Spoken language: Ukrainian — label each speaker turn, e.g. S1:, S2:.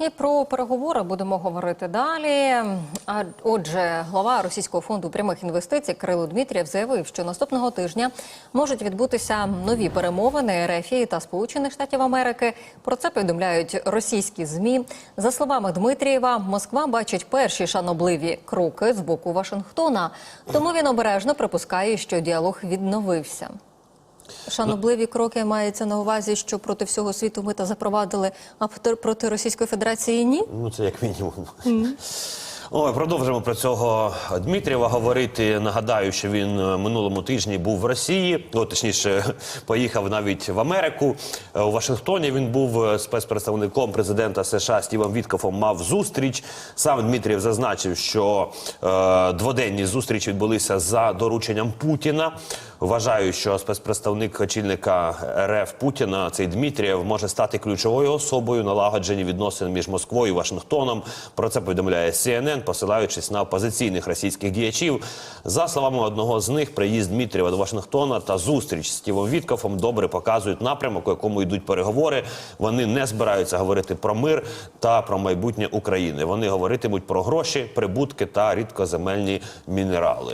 S1: І про переговори будемо говорити далі. А отже, глава російського фонду прямих інвестицій Кирило Дмитрієв заявив, що наступного тижня можуть відбутися нові перемовини РФ та Сполучених Штатів Америки. Про це повідомляють російські змі. За словами Дмитрієва, Москва бачить перші шанобливі кроки з боку Вашингтона. Тому він обережно припускає, що діалог відновився. Шанобливі кроки мається на увазі, що проти всього світу ми та запровадили, а проти- Російської Федерації ні.
S2: Ну, це як мінімум. Ой, продовжимо про цього Дмитрієва говорити. Нагадаю, що він е, минулому тижні був в Росії, о, точніше, поїхав навіть в Америку. Е, У Вашингтоні він був е, спецпредставником президента США Стівом Віткофом. Мав зустріч. Сам Дмитрієв зазначив, що е, дводенні зустрічі відбулися за дорученням Путіна. Вважаю, що спецпредставник очільника РФ Путіна, цей Дмитрієв, може стати ключовою особою налагодження відносин між Москвою і Вашингтоном. Про це повідомляє CNN, посилаючись на опозиційних російських діячів. За словами одного з них, приїзд Дмитрієва до Вашингтона та зустріч з Стівом Віткофом добре показують напрямок, у якому йдуть переговори. Вони не збираються говорити про мир та про майбутнє України. Вони говоритимуть про гроші, прибутки та рідкоземельні мінерали.